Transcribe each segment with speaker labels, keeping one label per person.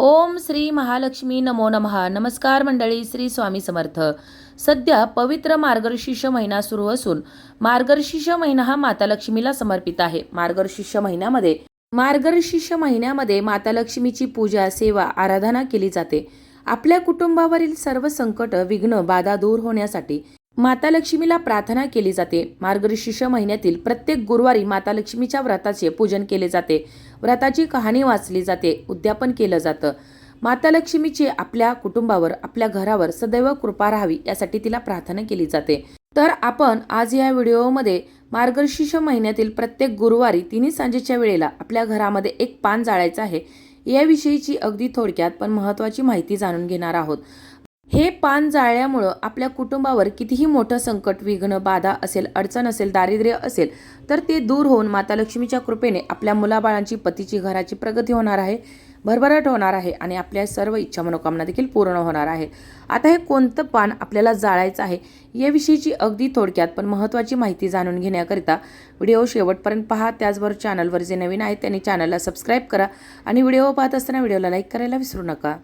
Speaker 1: ओम श्री महालक्ष्मी नमो नमः. नमस्कार मंडळी श्री स्वामी समर्थ. सध्या पवित्र मार्गशीर्ष महिना सुरू असून मार्गशीर्ष महिना हा माता लक्ष्मीला समर्पित आहे. मार्गशीर्ष महिन्यामध्ये मार्गशीर्ष महिन्यामध्ये माता लक्ष्मीची पूजा सेवा आराधना केली जाते. आपल्या कुटुंबावरील सर्व संकट विघ्न बाधा दूर होण्यासाठी माता लक्ष्मीला प्रार्थना केली जाते. मार्गशीर्ष महिन्यातील प्रत्येक गुरुवारी माता लक्ष्मीच्या व्रताचे पूजन केले जाते. व्रताची कहाणी वाचली जाते उद्यापन केलं जातं. माता लक्ष्मीची आपल्या कुटुंबावर आपल्या घरावर सदैव कृपा राहावी यासाठी तिला प्रार्थना केली जाते. तर आपण आज या व्हिडिओमध्ये मार्गशीर्ष महिन्यातील प्रत्येक गुरुवारी तिन्ही सांजेच्या वेळेला आपल्या घरामध्ये एक पान जाळायचं आहे याविषयीची अगदी थोडक्यात पण महत्त्वाची माहिती जाणून घेणार आहोत. हे पान जाळल्यामुळं आपल्या कुटुंबावर कितीही मोठं संकट विघ्न बाधा असेल अडचण असेल दारिद्र्य असेल तर ते दूर होऊन माता लक्ष्मीच्या कृपेने आपल्या मुलाबाळांची पतीची घराची प्रगती होणार आहे भरभराट होणार आहे आणि आपल्या सर्व इच्छा मनोकामना देखील पूर्ण होणार आहे. आता हे कोणतं पान आपल्याला जाळायचं आहे याविषयीची अगदी थोडक्यात पण महत्त्वाची माहिती जाणून घेण्याकरिता व्हिडिओ शेवटपर्यंत पहा. त्याचबरोबर चॅनलवर जे नवीन आहेत त्यांनी चॅनलला सबस्क्राईब करा आणि व्हिडिओ पाहत असताना व्हिडिओला लाईक करायला विसरू नका.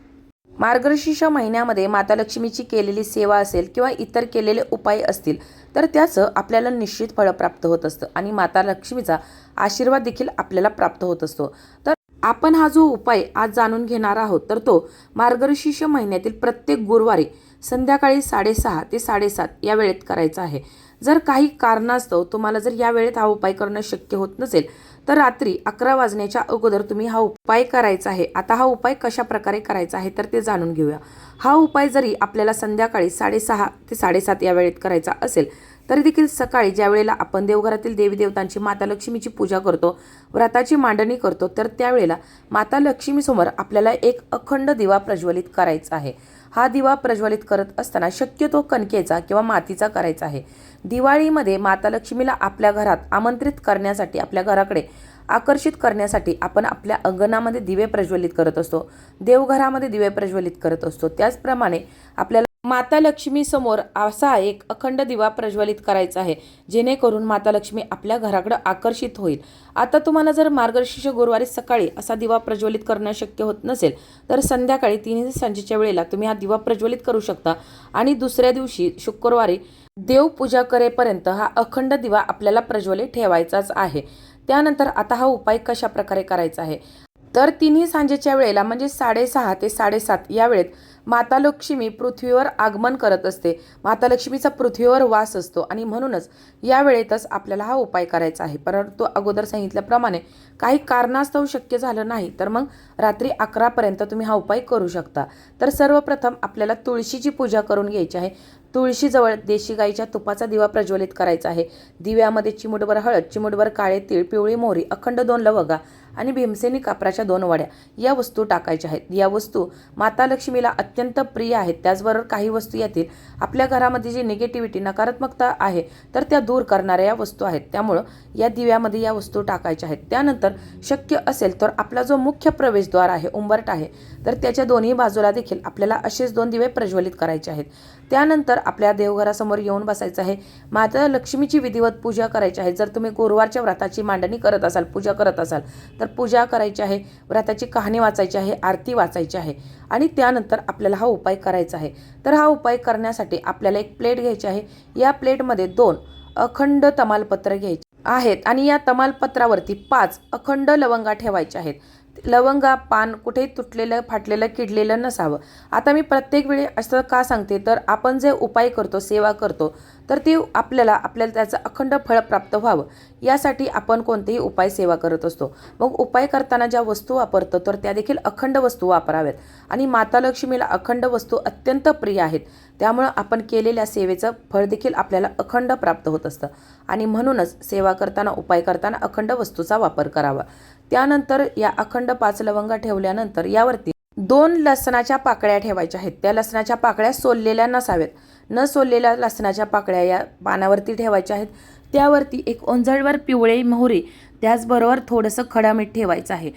Speaker 1: मार्गशीर्ष महिन्यामध्ये माता लक्ष्मीची केलेली सेवा असेल किंवा इतर केलेले उपाय असतील तर त्याचं आपल्याला निश्चित फळ प्राप्त होत असतं आणि माता लक्ष्मीचा आशीर्वाद देखील आपल्याला प्राप्त होत असतो. तर आपण हा जो उपाय आज जाणून घेणार आहोत तर तो मार्गशीर्ष महिन्यातील प्रत्येक गुरुवारी संध्याकाळी साडेसहा ते साडेसात या वेळेत करायचा आहे. जर काही कारणास्तव तुम्हाला जर या वेळेत हा उपाय करणं शक्य होत नसेल तर रात्री अकरा वाजण्याच्या अगोदर तुम्ही हा उपाय करायचा आहे. आता हा उपाय कशा प्रकारे करायचा आहे तर ते जाणून घेऊया. हा उपाय जरी आपल्याला संध्याकाळी साडेसहा ते साडेसात या वेळेत करायचा असेल तरी देखील सकाळी ज्या वेळेला आपण देवघरातील देवी देवतांची माता लक्ष्मीची पूजा करतो व्रताची मांडणी करतो तर त्यावेळेला माता लक्ष्मीसमोर आपल्याला एक अखंड दिवा प्रज्वलित करायचा आहे. हा दिवा प्रज्वलित करत असताना शक्यतो कणकेचा किंवा मातीचा करायचा आहे. दिवाळीमध्ये माता लक्ष्मीला आपल्या घरात आमंत्रित करण्यासाठी आपल्या घराकडे आकर्षित करण्यासाठी आपण आपल्या अंगणामध्ये दिवे प्रज्वलित करत असतो. देवघरामध्ये दिवे प्रज्वलित करत असतो. त्याचप्रमाणे आपल्याला माता लक्ष्मीसमोर असा एक अखंड दिवा प्रज्वलित करायचा आहे. जेणेकरून माता लक्ष्मी आपल्या घराकडं आकर्षित होईल. आता तुम्हाला जर मार्गशीर्ष गुरुवारी सकाळी असा दिवा प्रज्वलित करणं शक्य होत नसेल तर संध्याकाळी तीन सांजेच्या वेळेला तुम्ही हा दिवा प्रज्वलित करू शकता. आणि दुसऱ्या दिवशी शुक्रवारी देवपूजा करेपर्यंत हा अखंड दिवा आपल्याला प्रज्वलित ठेवायचाच आहे. त्यानंतर आता हा उपाय कशा प्रकारे करायचा आहे? तर तिन्ही सांजेच्या वेळेला म्हणजे साडेसहा ते साडेसात या वेळेत माता लक्ष्मी पृथ्वीवर आगमन करत असते. माता लक्ष्मीचा पृथ्वीवर वास असतो आणि म्हणूनच या वेळेतच आपल्याला हा उपाय करायचा आहे. परंतु अगोदर सांगितल्याप्रमाणे काही कारणास्तव शक्य झालं नाही तर मग रात्री अकरापर्यंत तुम्ही हा उपाय करू शकता. तर सर्वप्रथम आपल्याला तुळशीची पूजा करून घ्यायची आहे. तुळशीजवळ देशी गाईच्या तुपाचा दिवा प्रज्वलित करायचा आहे. दिव्यामध्ये चिमुटभर हळद चिमुटभर काळे तीळ पिवळी मोहरी अखंड दोन लवगा आणि भीमसेनी कापराच्या दोन वड्या या वस्तू टाकायच्या आहेत. या वस्तू माता लक्ष्मीला अत्यंत प्रिय आहेत. त्याचबरोबर काही वस्तू यातील आपल्या घरामध्ये जी निगेटिव्हिटी नकारात्मकता आहे तर त्या दूर करणाऱ्या या वस्तू आहेत. त्यामुळं या दिव्यामध्ये या वस्तू टाकायच्या आहेत. त्यानंतर शक्य असेल तर आपला जो मुख्य प्रवेशद्वार आहे उंबरट आहे तर त्याच्या दोन्ही बाजूला देखील आपल्याला असेच दोन दिवे प्रज्वलित करायचे आहेत. त्यानंतर आपल्या देवघरासमोर येऊन बसायचं आहे. माता लक्ष्मीची विधिवत पूजा करायची आहे. जर तुम्ही गुरुवारच्या व्रताची मांडणी करत असाल पूजा करत असाल तर पूजा करायची आहे. व्रताची कहाणी वाचायची आहे आरती वाचायची आहे आणि त्यानंतर आपल्याला हा उपाय करायचा आहे. तर हा उपाय करण्यासाठी आपल्याला एक प्लेट घ्यायची आहे. या प्लेटमध्ये दोन अखंड तमालपत्र घ्यायचे आहेत आणि या तमालपत्रावरती पाच अखंड लवंगा ठेवायच्या आहेत. लवंगा पान कुठे तुटलेलं फाटलेलं किडलेलं नसावं. आता मी प्रत्येक वेळी असं का सांगते? तर आपण जे उपाय करतो सेवा करतो तर ते आपल्याला आपल्याला त्याचं अखंड फळ प्राप्त व्हावं. यासाठी आपण कोणतेही उपाय सेवा करत असतो. मग उपाय करताना ज्या वस्तू वापरतो तर त्या देखील अखंड वस्तू वापराव्यात. आणि माता लक्ष्मीला अखंड वस्तू अत्यंत प्रिय आहेत. त्यामुळं आपण केलेल्या सेवेचं फळ देखील आपल्याला अखंड प्राप्त होत असतं. आणि म्हणूनच सेवा करताना उपाय करताना अखंड वस्तूचा वापर करावा. त्यानंतर या अखंड पाच लवंगा ठेवल्यानंतर यावरती दोन लसणाच्या पाकळ्या ठेवायच्या आहेत. त्या लसणाच्या पाकळ्या सोललेल्या नसाव्यात. न सोललेल्या लसणाच्या पाकळ्या या पानावरती ठेवायच्या आहेत. त्यावरती एक ओंजळवर पिवळे मोहरी त्याचबरोबर थोडंसं खडा मीठ ठेवायचं आहे.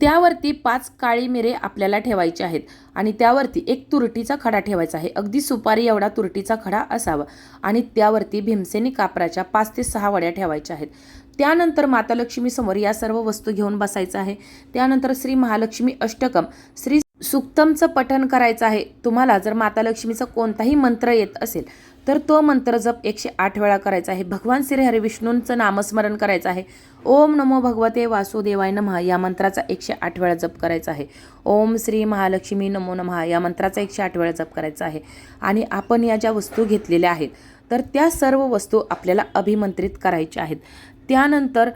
Speaker 1: त्यावरती पाच काळी मिरे आपल्याला ठेवायचे आहेत आणि त्यावरती एक तुरटीचा खडा ठेवायचा आहे. अगदी सुपारी एवढा तुरटीचा खडा असावा आणि त्यावरती भीमसेनी कापराच्या पाच ते सहा वड्या ठेवायच्या आहेत. त्यानंतर माता समोर या सर्व वस्तू घेऊन बसायचं आहे. त्यानंतर श्री महालक्ष्मी अष्टकम. श्री सुक्तमचं पठण करायचं आहे. तुम्हाला जर माता लक्ष्मीचा कोणताही मंत्र येत असेल तर तो मंत्र जप एकशे आठ वेळा करायचा आहे. भगवान श्री हरिविष्णूंचं नामस्मरण करायचं आहे. ओम नमो भगवते वासुदेवाय नमः या मंत्राचा एकशे आठ वेळा जप करायचा आहे. ओम श्री महालक्ष्मी नमो नमः या मंत्राचा एकशे आठ वेळा जप करायचा आहे. आणि आपण या ज्या वस्तू घेतलेल्या आहेत तर त्या सर्व वस्तू आपल्याला अभिमंत्रित करायच्या आहेत. त्यानंतर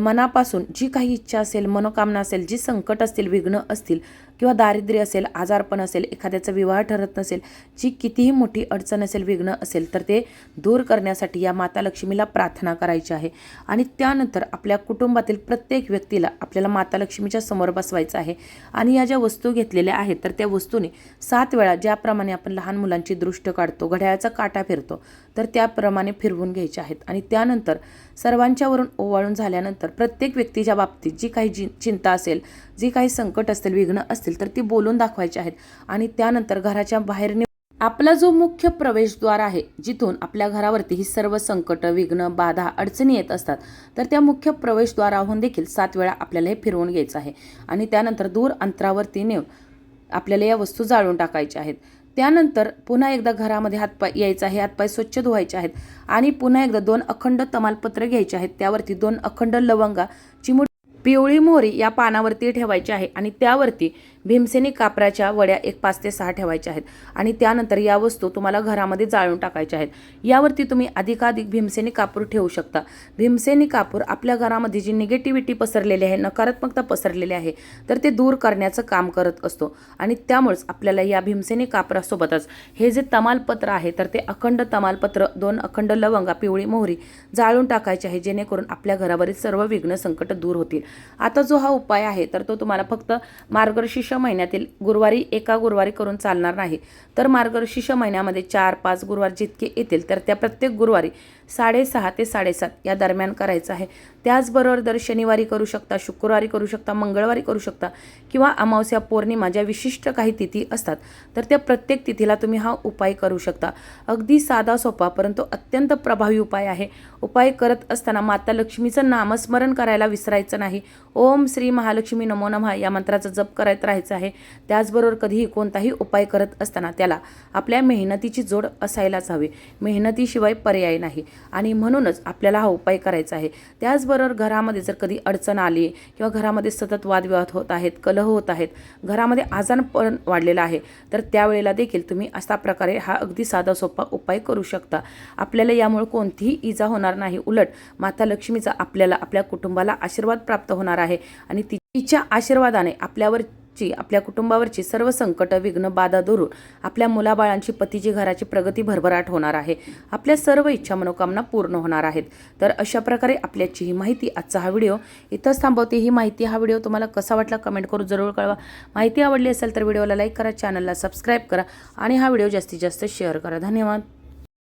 Speaker 1: मनापासून जी काही इच्छा असेल मनोकामना असेल जी संकट असतील विघ्न असतील किंवा दारिद्र्य असेल आजारपण असेल एखाद्याचा विवाह ठरत नसेल जी कितीही मोठी अडचण असेल विघ्न असेल तर ते दूर करण्यासाठी या माता लक्ष्मीला प्रार्थना करायची आहे. आणि त्यानंतर आपल्या कुटुंबातील प्रत्येक व्यक्तीला आपल्याला माता लक्ष्मीच्या समोर बसवायचं आहे. आणि या ज्या वस्तू घेतलेल्या आहेत तर त्या वस्तूने सात वेळा ज्याप्रमाणे आपण लहान मुलांची दृष्ट काढतो घड्याळाचा काटा फिरतो तर त्याप्रमाणे फिरवून घ्यायचे आहेत. आणि त्यानंतर सर्वांच्यावरून ओवाळून झाल्यानंतर प्रत्येक व्यक्तीच्या बाबतीत जी काही जी चिंता असेल जी काही संकट असतील विघ्न असतील तर ती बोलून दाखवायची आहेत. आणि त्यानंतर घराच्या बाहेर आपला जो मुख्य प्रवेशद्वार आहे जिथून आपल्या घरावरती ही सर्व संकट विघ्न बाधा अडचणी येत असतात तर त्या मुख्य प्रवेशद्वाराहून देखील सात वेळा आपल्याला हे फिरवून घ्यायचं आहे. आणि त्यानंतर दूर अंतरावरती नेऊन आपल्याला या वस्तू जाळून टाकायच्या आहेत. त्यानंतर पुन्हा एकदा घरामध्ये हातपाय यायचं आहे. हातपाय स्वच्छ धुवायचे आहेत. आणि पुन्हा एकदा दोन अखंड तमालपत्र घ्यायचे आहेत. त्यावरती दोन अखंड लवंगा चिमुट पिवळी मोहरी या पानावरती ठेवायची आहे. आणि त्यावरती भीमसेनी कापराच्या वड्या एक पाच ते सहा ठेवायच्या आहेत. आणि त्यानंतर या वस्तू तुम्हाला घरामध्ये जाळून टाकायच्या आहेत. यावरती तुम्ही अधिकाधिक भीमसेनी कापूर ठेवू शकता. भीमसेनी कापूर आपल्या घरामध्ये जी निगेटिव्हिटी पसरलेली आहे नकारात्मकता पसरलेली आहे तर ते दूर करण्याचं काम करत असतो. आणि त्यामुळेच आपल्याला या भीमसेनी कापरासोबतच हे जे तमालपत्र आहे तर ते अखंड तमालपत्र दोन अखंड लवंगा पिवळी मोहरी जाळून टाकायचे आहे जेणेकरून आपल्या घरावरील सर्व विघ्न संकट दूर होतील. आता जो हा उपाय आहे तर तो तुम्हाला फक्त मार्गशीर्ष महिन्यातील गुरुवारी एका गुरुवारी करून चालणार नाही. तर मार्गशीर्ष महिन्यामध्ये चार पाच गुरुवार जितके येतील तर त्या प्रत्येक गुरुवारी साडेसहा ते साडेसात या दरम्यान करायचं आहे. त्याचबरोबर दर शनिवारी करू शकता शुक्रवारी करू शकता मंगळवारी करू शकता किंवा अमावस्या पौर्णिमा ज्या विशिष्ट काही तिथी असतात तर त्या प्रत्येक तिथीला तुम्ही हा उपाय करू शकता. अगदी साधा सोपा परंतु अत्यंत प्रभावी उपाय आहे. उपाय करत असताना माता लक्ष्मीचं नामस्मरण करायला विसरायचं नाही. ओम श्री महालक्ष्मी नमो नमः या मंत्राचा जप करत राहायचं आहे. त्याचबरोबर कधीही कोणताही उपाय करत असताना त्याला आपल्या मेहनतीची जोड असायलाच हवी. मेहनतीशिवाय पर्याय नाही. आणि म्हणूनच आपल्याला हा उपाय करायचा आहे. त्याचबरोबर घरामध्ये जर कधी अडचण आली किंवा घरामध्ये सतत वादविवाद होत आहेत कलह होत आहेत घरामध्ये आजारपण वाढलेलं आहे तर त्यावेळेला देखील तुम्ही अशा प्रकारे हा अगदी साधा सोपा उपाय करू शकता. आपल्याला यामुळे कोणतीही इजा होणार नाही. उलट माता लक्ष्मीचा आपल्याला आपल्या कुटुंबाला आशीर्वाद प्राप्त होणार आहे आणि तिच्या आशीर्वादाने आपल्यावर ची आपल्या कुटुंबावरची सर्व संकट विघ्न बाधा दुरून आपल्या मुलाबाळांची पतीची घराची प्रगती भरभराट होणार आहे. आपल्या सर्व इच्छा मनोकामना पूर्ण होणार आहेत. तर अशा प्रकारे आपल्याची ही माहिती आजचा हा व्हिडिओ इथंच थांबवते. ही माहिती हा व्हिडिओ तुम्हाला कसा वाटला कमेंट करून जरूर कळवा. माहिती आवडली असेल तर व्हिडिओला लाईक करा चॅनलला सबस्क्राईब करा आणि हा व्हिडिओ जास्तीत जास्त शेअर करा. धन्यवाद.